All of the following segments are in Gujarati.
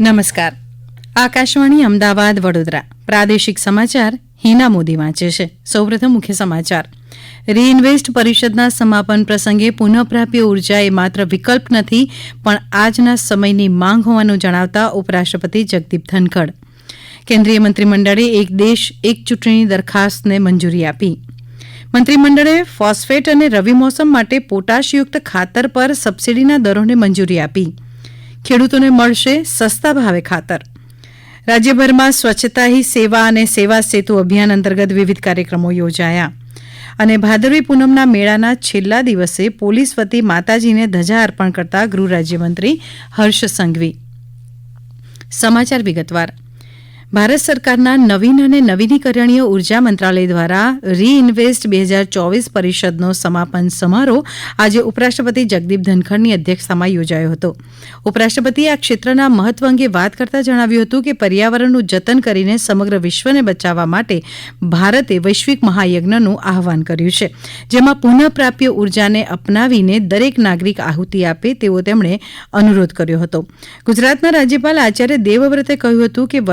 નમસ્કાર. આકાશવાણી અમદાવાદ વડોદરા. પ્રાદેશિક સમાચાર હિના મોદી વાંચે છે. સૌપ્રથમ મુખ્ય સમાચાર. રીઇન્વેસ્ટ પરિષદના સમાપન પ્રસંગે પુનઃપ્રાપ્ય ઊર્જા એ માત્ર વિકલ્પ નથી, પણ આજના સમયની માંગ હોવાનું જણાવતા ઉપરાષ્ટ્રપતિ જગદીપ ધનખડ. કેન્દ્રીય મંત્રીમંડળે એક દેશ, એક ચૂંટણીની દરખાસ્તને મંજૂરી આપી. મંત્રીમંડળે ફોસ્ફેટ અને રવિ મોસમ માટે પોટાશયુક્ત ખાતર પર સબસીડીના દરોને મંજૂરી આપી. ખેડૂતોને મળશે સસ્તા ભાવે ખાતર. રાજ્યભરમાં સ્વચ્છતા હી સેવા અને સેવા સેતુ અભિયાન અંતર્ગત વિવિધ કાર્યક્રમો યોજાયા. અને ભાદરવી પૂનમના મેળાના છેલ્લા દિવસે પોલીસ વતી માતાજીને ધજા અર્પણ કરતા ગૃહ રાજ્યમંત્રી હર્ષ સંઘવી. સમાચાર વિગતવાર. ભારત સરકારના નવીન અને નવીનીકરણીય ઊર્જા મંત્રાલય દ્વારા રીઇન્વેસ્ટ બે હજાર ચોવીસ પરિષદનો સમાપન સમારોહ આજે ઉપરાષ્ટ્રપતિ જગદીપ ધનખડની અધ્યક્ષતામાં યોજાયો હતો. ઉપરાષ્ટ્રપતિએ આ ક્ષેત્રના મહત્વ અંગે વાત કરતા જણાવ્યું હતું કે પર્યાવરણનું જતન કરીને સમગ્ર વિશ્વને બચાવવા માટે ભારતે વૈશ્વિક મહાયજ્ઞનું આહવાન કર્યું છે, જેમાં પુનઃપ્રાપ્ય ઉર્જાને અપનાવીને દરેક નાગરિક આહુતિ આપે તેવો તેમણે અનુરોધ કર્યો હતો. ગુજરાતના રાજ્યપાલ આચાર્ય દેવવ્રતે કહ્યું હતું કે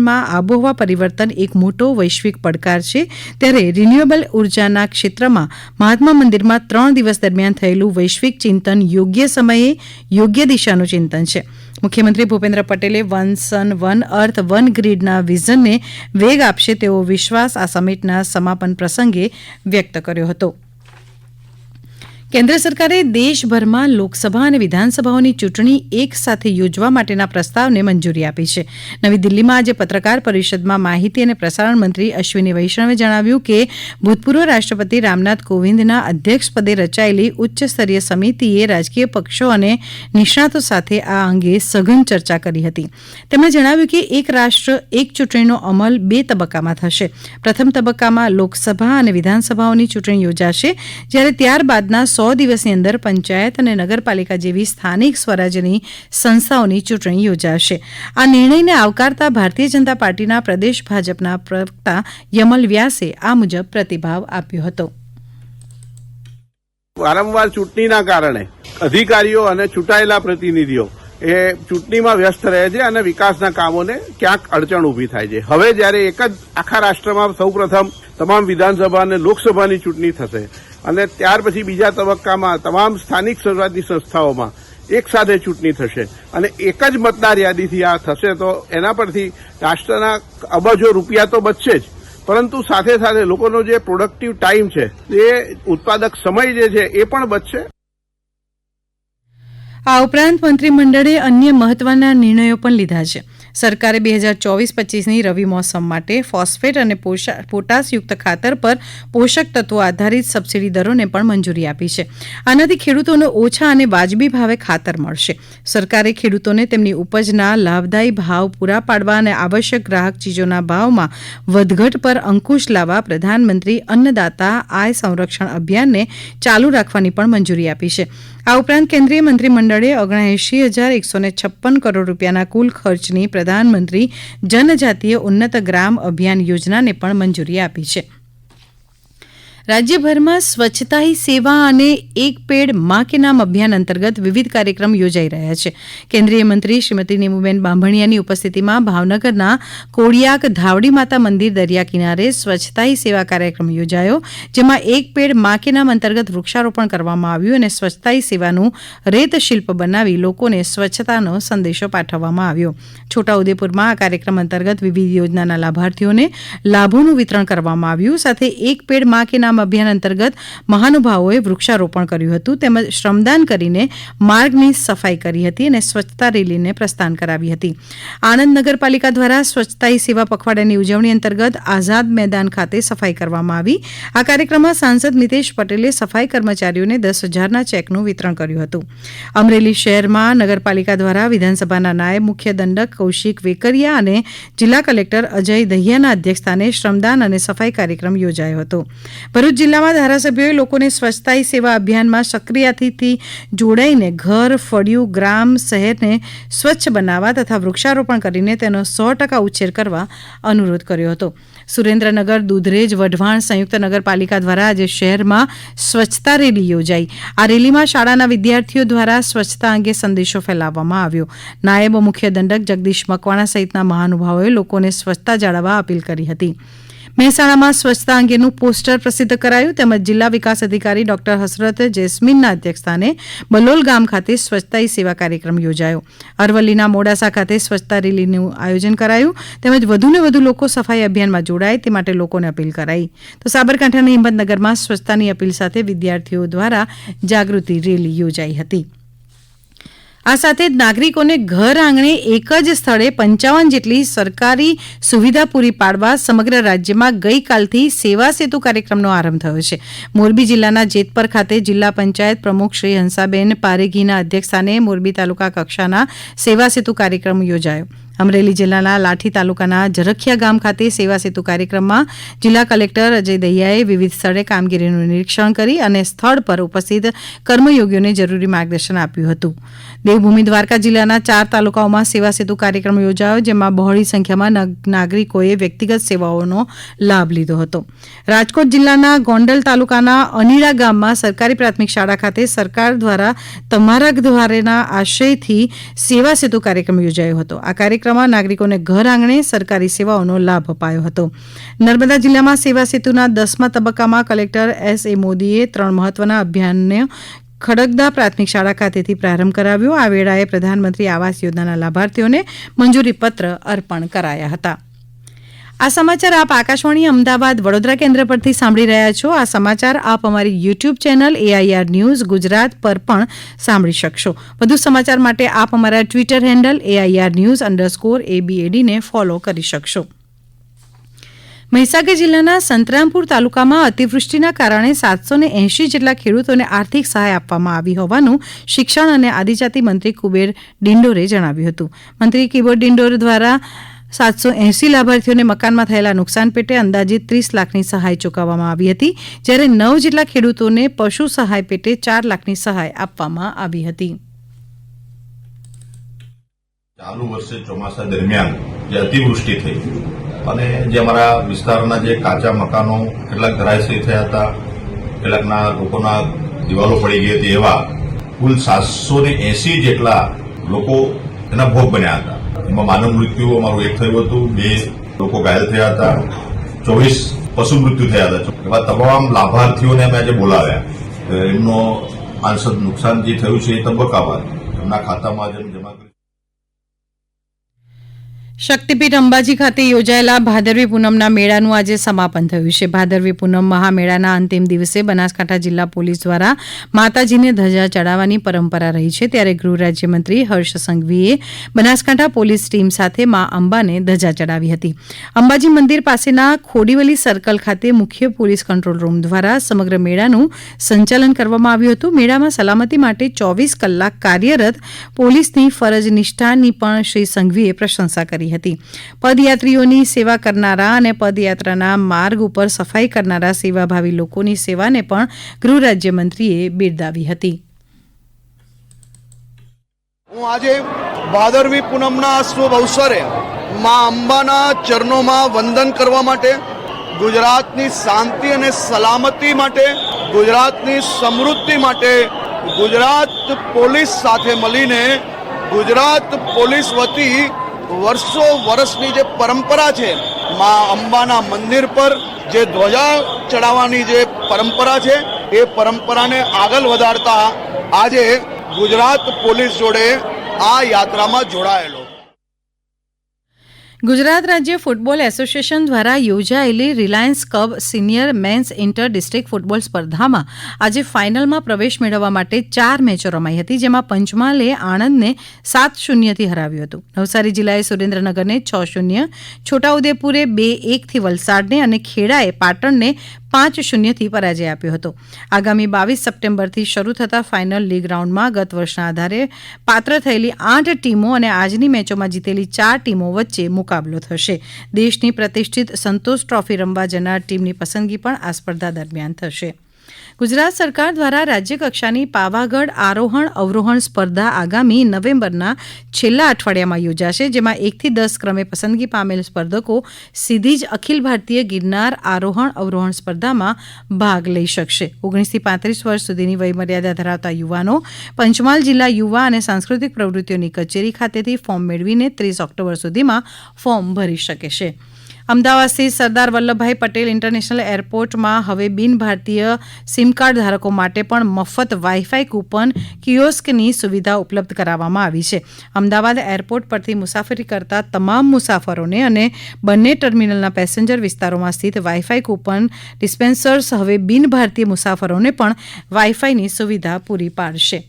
વર્તમાનમાં આબોહવા પરિવર્તન એક મોટો વૈશ્વિક પડકાર છે. ત્યારે રિન્યુએબલ ઉર્જાના ક્ષેત્રમાં મહાત્મા મંદિરમાં ત્રણ દિવસ દરમિયાન થયેલું વૈશ્વિક ચિંતન યોગ્ય સમયે યોગ્ય દિશાનું ચિંતન છે. મુખ્યમંત્રી ભૂપેન્દ્ર પટેલે one sun, one earth, one ગ્રીડના વિઝનને વેગ આપશે તેવો વિશ્વાસ આ સમિટના સમાપન પ્રસંગે વ્યક્ત કર્યો હતો. કેન્દ્ર સરકારે દેશભરમાં લોકસભા અને વિધાનસભાઓની ચૂંટણી એક સાથે યોજવા માટેના પ્રસ્તાવને મંજૂરી આપી છે. નવી દિલ્હીમાં આજે પત્રકાર પરિષદમાં માહિતી અને પ્રસારણ મંત્રી અશ્વિની વૈષ્ણવે જણાવ્યું કે, ભૂતપૂર્વ રાષ્ટ્રપતિ રામનાથ કોવિંદના અધ્યક્ષપદે રચાયેલી ઉચ્ચસ્તરીય સમિતિએ રાજકીય પક્ષો અને નિષ્ણાતો સાથે આ અંગે સઘન ચર્ચા કરી હતી. તેમણે જણાવ્યું કે, એક રાષ્ટ્ર, એક ચૂંટણીનો અમલ બે તબક્કામાં થશે. પ્રથમ તબક્કામાં લોકસભા અને વિધાનસભાઓની ચૂંટણી યોજાશે, જ્યારે ત્યારબાદના સો દિવસની અંદર પંચાયત અને નગરપાલિકા જેવી સ્થાનિક સ્વરાજ્યની સંસ્થાઓની ચૂંટણી યોજાશે. આ નિર્ણયને આવકારતા ભારતીય જનતા પાર્ટીના પ્રદેશ ભાજપના પ્રવક્તા યમલ વ્યાસે આ મુજબ પ્રતિભાવ આપ્યો હતો. વારંવાર ચૂંટણીના કારણે અધિકારીઓ અને ચૂંટાયેલા પ્રતિનિધિઓ એ ચૂંટણીમાં વ્યસ્ત રહે છે અને વિકાસના કામોને ક્યાંક અડચણ ઊભી થાય છે. હવે જ્યારે એક જ આખા રાષ્ટ્રમાં સૌપ્રથમ તમામ વિધાનસભા અને લોકસભાની ચૂંટણી થશે અને ત્યાર પછી બીજા તબક્કામાં તમામ સ્થાનિક સ્વરાજની સંસ્થાઓમાં એક સાથે ચૂંટણી થશે. અને એક જ મતદાર યાદીથી આ થશે તો એના પરથી રાષ્ટ્રના અબજો રૂપિયા તો બચશે જ. પરંતુ સાથે સાથે લોકોનો જે પ્રોડક્ટિવ ટાઈમ છે, એ ઉત્પાદક સમય જે છે, એ પણ બચશે. આ ઉપરાંત મંત્રીમંડળે અન્ય મહત્વના નિર્ણયો પણ લીધા છે. સરકારે બે હજાર ચોવીસ પચીસની રવિ મોસમ માટે ફોસ્ફેટ અને પોટાશયુક્ત ખાતર પર પોષક તત્વો આધારિત સબસીડી દરોને પણ મંજૂરી આપી છે. આનાથી ખેડૂતોને ઓછા અને વાજબી ભાવે ખાતર મળશે. સરકારે ખેડૂતોને તેમની ઉપજના લાભદાયી ભાવ પૂરા પાડવા અને આવશ્યક ગ્રાહક ચીજોના ભાવમાં વધઘટ પર અંકુશ લાવવા પ્રધાનમંત્રી અન્નદાતા આય સંરક્ષણ અભિયાનને ચાલુ રાખવાની પણ મંજૂરી આપી છે. આ ઉપરાંત કેન્દ્રીય મંત્રીમંડળે ઓગણએંશી હજાર એકસો છપ્પન કરોડ રૂપિયાના કુલ ખર્ચની પ્રધાનમંત્રી જનજાતીય ઉન્નત ગ્રામ અભિયાન યોજનાને પણ મંજૂરી આપી છે. રાજ્યભરમાં સ્વચ્છતા હી સેવા અને એક પેડમાં કે નામ અભિયાન અંતર્ગત વિવિધ કાર્યક્રમ યોજાઈ રહ્યા છે. કેન્દ્રીય મંત્રી શ્રીમતી નીમુબેન બાંભણિયાની ઉપસ્થિતિમાં ભાવનગરના કોડિયાક ધાવડી માતા મંદિર દરિયા કિનારે સ્વચ્છતા હી સેવા કાર્યક્રમ યોજાયો, જેમાં એક પેડમાં કે નામ અંતર્ગત વૃક્ષારોપણ કરવામાં આવ્યું અને સ્વચ્છતા હી સેવાનું રેત શિલ્પ બનાવી લોકોને સ્વચ્છતાનો સંદેશો પાઠવવામાં આવ્યો. છોટાઉદેપુરમાં આ કાર્યક્રમ અંતર્ગત વિવિધ યોજનાના લાભાર્થીઓને લાભોનું વિતરણ કરવામાં આવ્યું, સાથે એક પેડમાં કે નામ અભિયાન અંતર્ગત મહાનુભાવોએ વૃક્ષારોપણ કર્યું હતું. તેમજ શ્રમદાન કરીને માર્ગની સફાઈ કરી હતી અને સ્વચ્છતા રેલીને પ્રસ્થાન કરાવી હતી. આણંદ નગરપાલિકા દ્વારા સ્વચ્છતા સેવા પખવાડિયાની ઉજવણી અંતર્ગત આઝાદ મેદાન ખાતે સફાઈ કરવામાં આવી. આ કાર્યક્રમમાં સાંસદ મિતેશ પટેલે સફાઈ કર્મચારીઓને દસ હજારના ચેકનું વિતરણ કર્યું હતું. અમરેલી શહેરમાં નગરપાલિકા દ્વારા વિધાનસભાના નાયબ મુખ્ય દંડક કૌશિક વેકરિયા અને જિલ્લા કલેક્ટર અજય દહિયાના અધ્યક્ષસ્થાને શ્રમદાન અને સફાઈ કાર્યક્રમ યોજાયો હતો. ભરૂચ જિલ્લામાં ધારાસભ્યોએ લોકોને સ્વચ્છતા સેવા અભિયાનમાં સક્રિયતાથી જોડાઈને ઘર, ફળિયું, ગ્રામ, શહેરને સ્વચ્છ બનાવવા તથા વૃક્ષારોપણ કરીને તેનો સો ટકા ઉછેર કરવા અનુરોધ કર્યો હતો. સુરેન્દ્રનગર, દુધરેજ, વઢવાણ સંયુક્ત નગરપાલિકા દ્વારા આજે શહેરમાં સ્વચ્છતા રેલી યોજાઈ. આ રેલીમાં શાળાના વિદ્યાર્થીઓ દ્વારા સ્વચ્છતા અંગે સંદેશો ફેલાવવામાં આવ્યો. નાયબ મુખ્ય દંડક જગદીશ મકવાણા સહિતના મહાનુભાવોએ લોકોને સ્વચ્છતા જાળવવા અપીલ કરી હતી. મહેસાણામાં સ્વચ્છતા અંગેનું પોસ્ટર પ્રસિદ્ધ કરાયું. તેમજ જિલ્લા વિકાસ અધિકારી ડોક્ટર હસરત જેસ્મીનના અધ્યક્ષસ્થાને બલોલ ગામ ખાતે સ્વચ્છતા સેવા કાર્યક્રમ યોજાયો. અરવલ્લીના મોડાસા ખાતે સ્વચ્છતા રેલીનું આયોજન કરાયું. તેમજ વધુને વધુ લોકો સફાઈ અભિયાનમાં જોડાય તે માટે લોકોને અપીલ કરાઈ. તો સાબરકાંઠાના હિંમતનગરમાં સ્વચ્છતાની અપીલ સાથે વિદ્યાર્થીઓ દ્વારા જાગૃતિ રેલી યોજાઈ હતી. આ સાથે જ નાગરિકોને ઘર આંગણે એક જ સ્થળે પંચાવન જેટલી સરકારી સુવિધા પૂરી પાડવા સમગ્ર રાજ્યમાં ગઈકાલથી સેવા સેતુ કાર્યક્રમનો આરંભ થયો છે. મોરબી જિલ્લાના જેતપર ખાતે જિલ્લા પંચાયત પ્રમુખ શ્રી હંસાબેન પારેઘીના અધ્યક્ષસ્થાને મોરબી તાલુકા કક્ષાના સેવા સેતુ કાર્યક્રમ યોજાયો. અમરેલી જિલ્લાના લાઠી તાલુકાના જરખિયા ગામ ખાતે સેવા સેતુ કાર્યક્રમમાં જિલ્લા કલેક્ટર અજય દહિયાએ વિવિધ સ્થળે કામગીરીનું નિરીક્ષણ કરી અને સ્થળ પર ઉપસ્થિત કર્મયોગીઓને જરૂરી માર્ગદર્શન આપ્યું હતું. દેવભૂમિ દ્વારકા જિલ્લાના ચાર તાલુકાઓમાં સેવા સેતુ કાર્યક્રમ યોજાયો, જેમાં બહોળી સંખ્યામાં નગ- નાગરિકોએ વ્યક્તિગત સેવાઓનો લાભ લીધો હતો. રાજકોટ જિલ્લાના ગોંડલ તાલુકાના અનીરા ગામમાં સરકારી પ્રાથમિક શાળા ખાતે સરકાર દ્વારા તમારા દ્વારેના આશયથી સેવા સેતુ કાર્યક્રમ યોજાયો હતો. આ કાર્યક્રમમાં નાગરિકોને ઘર આંગણે સરકારી સેવાઓનો લાભ અપાયો હતો. નર્મદા જિલ્લામાં સેવા સેતુના દસમા તબક્કામાં કલેક્ટર એસ એ મોદીએ ત્રણ મહત્વના અભિયાનને ખડગદા પ્રાથમિક શાળા ખાતેથી પ્રારંભ કરાવ્યો. આ વેળાએ પ્રધાનમંત્રી આવાસ યોજનાના લાભાર્થીઓને મંજૂરી પત્ર અર્પણ કરાયા હતા. આ સમાચાર આપ આકાશવાણી અમદાવાદ વડોદરા કેન્દ્ર પરથી સાંભળી રહ્યા છો. આ સમાચાર આપ અમારી YouTube channel AIR news Gujarat પર પણ સાંભળી શકશો. વધુ સમાચાર માટે આપ અમારા Twitter handle AIR news underscore એબીએડીને follow કરી શકશો. મહીસાગર જિલ્લાના સંતરામપુર તાલુકામાં અતિવૃષ્ટિના કારણે સાતસો એંશી જેટલા ખેડૂતોને આર્થિક સહાય આપવામાં આવી હોવાનું શિક્ષણ અને આદિજાતિ મંત્રી કુબેર ડિંડોરે જણાવ્યું હતું. મંત્રી કુબેર ડિંડોર દ્વારા સાતસો એંસી લાભાર્થીઓને મકાનમાં થયેલા નુકસાન પેટે અંદાજિત ત્રીસ લાખની સહાય ચૂકવવામાં આવી હતી, જ્યારે નવ જેટલા ખેડૂતોને પશુ સહાય પેટે ચાર લાખની સહાય આપવામાં આવી હતી. ચાલુ વર્ષે ચોમાસા દરમિયાન જે અતિવૃષ્ટિ થઈ અને જે અમારા વિસ્તારના જે કાચા મકાનો કેટલાક ધરાશયી થયા હતા, કેટલાકના લોકોના દિવાલો પડી ગઈ હતી એવા કુલ સાતસો ને એસી જેટલા લોકો એના ભોગ બન્યા હતા. એમાં માનવ મૃત્યુ અમારું એક થયું હતું, બે લોકો ઘાયલ થયા હતા, ચોવીસ પશુ મૃત્યુ થયા હતા. એવા તમામ લાભાર્થીઓને અમે આજે બોલાવ્યા. એમનો આંશદ નુકસાન જે થયું છે એ તબક્કાવાર. એમના ખાતામાં જેમ જમા કરી શક્તિપીઠ અંબાજી ખાતે યોજાયેલા ભાદરવી પૂનમના મેળાનું આજે સમાપન થયું છે. ભાદરવી પૂનમ મહામેળાના અંતિમ દિવસે બનાસકાંઠા જિલ્લા પોલીસ દ્વારા માતાજીને ધજા ચડાવવાની પરંપરા રહી છે. ત્યારે ગૃહ રાજ્યમંત્રી હર્ષ સંઘવીએ બનાસકાંઠા પોલીસ ટીમ સાથે મા અંબાને ધજા ચડાવી હતી. અંબાજી મંદિર પાસેના ખોડીવલી સર્કલ ખાતે મુખ્ય પોલીસ કંટ્રોલ રૂમ દ્વારા સમગ્ર મેળાનું સંચાલન કરવામાં આવ્યું હતું. મેળામાં સલામતી માટે ચોવીસ કલાક કાર્યરત પોલીસની ફરજ નિષ્ઠાની પણ શ્રી સંઘવીએ પ્રશંસા કરી હતી. પદયાત્રીઓની સેવા કરનારા અને પદયાત્રાના માર્ગ ઉપર સફાઈ કરનારા સેવાભાવી લોકોની સેવાને પણ ગૃહ રાજ્યમંત્રીએ બિરદાવી હતી. હું આજે ભાદરવી પૂનમના શુભ અવસરે મા અંબાના ચરણોમાં વંદન કરવા માટે, ગુજરાતની શાંતિ અને સલામતી માટે, ગુજરાતની સમૃદ્ધિ માટે ગુજરાત પોલીસ સાથે મળીને ગુજરાત પોલીસ વતી વર્ષો વર્ષની જે પરંપરા છે, મા અંબાના મંદિર પર જે ધ્વજા ચડાવવાની જે પરંપરા છે, એ પરંપરાને આગળ વધારતા આજે ગુજરાત પોલીસ જોડે આ યાત્રામાં જોડાયેલો. ગુજરાત રાજ્ય ફૂટબોલ એસોસિએશન દ્વારા યોજાયેલી Reliance cup senior men's inter district football સ્પર્ધામાં આજે ફાઇનલમાં પ્રવેશ મેળવવા માટે ચાર મેચો રમાઈ હતી, જેમાં પંચમહાલે આણંદને સાત શૂન્યથી હરાવ્યું હતું. નવસારી જિલ્લાએ સુરેન્દ્રનગરને છ શૂન્ય, છોટાઉદેપુરે બે એકથી વલસાડને અને ખેડાએ પાટણને પાંચ શૂન્યથી પરાજય આપ્યો હતો. આગામી બાવીસ સપ્ટેમ્બરથી શરૂ થતા ફાઇનલ લીગ રાઉન્ડમાં ગત વર્ષના આધારે પાત્ર થયેલી આઠ ટીમો અને આજની મેચોમાં જીતેલી ચાર ટીમો વચ્ચે મુકાબલો થશે. દેશની પ્રતિષ્ઠિત સંતોષ ટ્રોફી રમવા જનાર ટીમની પસંદગી પણ આ સ્પર્ધા દરમિયાન થશે. ગુજરાત સરકાર દ્વારા રાજ્યકક્ષાની પાવાગઢ આરોહણ અવરોહણ સ્પર્ધા આગામી નવેમ્બરના છેલ્લા અઠવાડિયામાં યોજાશે, જેમાં એકથી દસ ક્રમે પસંદગી પામેલ સ્પર્ધકો સીધી જ અખિલ ભારતીય ગિરનાર આરોહણ અવરોહણ સ્પર્ધામાં ભાગ લઈ શકશે. ઓગણીસથી પાંત્રીસ વર્ષ સુધીની વયમર્યાદા ધરાવતા યુવાનો પંચમહાલ જિલ્લા યુવા અને સાંસ્કૃતિક પ્રવૃત્તિઓની કચેરી ખાતેથી ફોર્મ મેળવીને ત્રીસ ઓક્ટોબર સુધીમાં ફોર્મ ભરી શકે છે. અમદાવાદ સ્થિત સરદાર વલ્લભભાઈ પટેલ ઇન્ટરનેશનલ એરપોર્ટમાં હવે બિન ભારતીય સિમ કાર્ડ ધારકો માટે પણ મફત વાઈફાઈ કૂપન કિયોસ્કની સુવિધા ઉપલબ્ધ કરાવવામાં આવી છે. અમદાવાદ એરપોર્ટ પરથી મુસાફરી કરતા તમામ મુસાફરોને અને બંને ટર્મિનલના પેસેન્જર વિસ્તારોમાં સ્થિત વાઈફાઈ કૂપન ડિસ્પેન્સર્સ હવે બિન ભારતીય મુસાફરોને પણ વાઈફાઈની સુવિધા પૂરી પાડશે.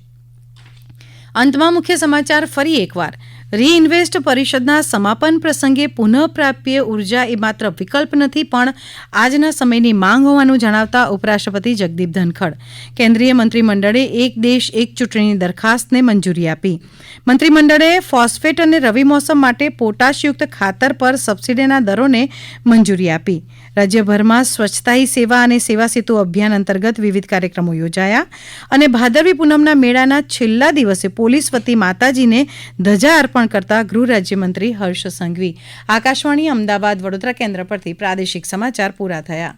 અંતમાં મુખ્ય સમાચાર ફરી એકવાર. રીઇન્વેસ્ટ પરિષદના સમાપન પ્રસંગે પુનઃપ્રાપ્ય ઊર્જા એ માત્ર વિકલ્પ નથી, પણ આજના સમયની માંગ હોવાનું જણાવતા ઉપરાષ્ટ્રપતિ જગદીપ ધનખડ. કેન્દ્રીય મંત્રીમંડળે એક દેશ, એક ચૂંટણીની દરખાસ્તને મંજૂરી આપી. મંત્રીમંડળે ફોસ્ફેટ અને રવિ મોસમ માટે પોટાશયુક્ત ખાતર પર સબસિડીના દરોને મંજૂરી આપી. રાજ્યભરમાં સ્વચ્છતા હી સેવા અને સેવા સેતુ અભિયાન અંતર્ગત વિવિધ કાર્યક્રમો યોજાયા અને ભાદરવી પૂનમના મેળાના છેલ્લા દિવસે પોલીસ વતી માતાજીને ધજા અર્પણ કરતા ગૃહ રાજ્યમંત્રી હર્ષ સંઘવી. આકાશવાણી અમદાવાદ વડોદરા કેન્દ્ર પરથી પ્રાદેશિક સમાચાર પૂરા થયા.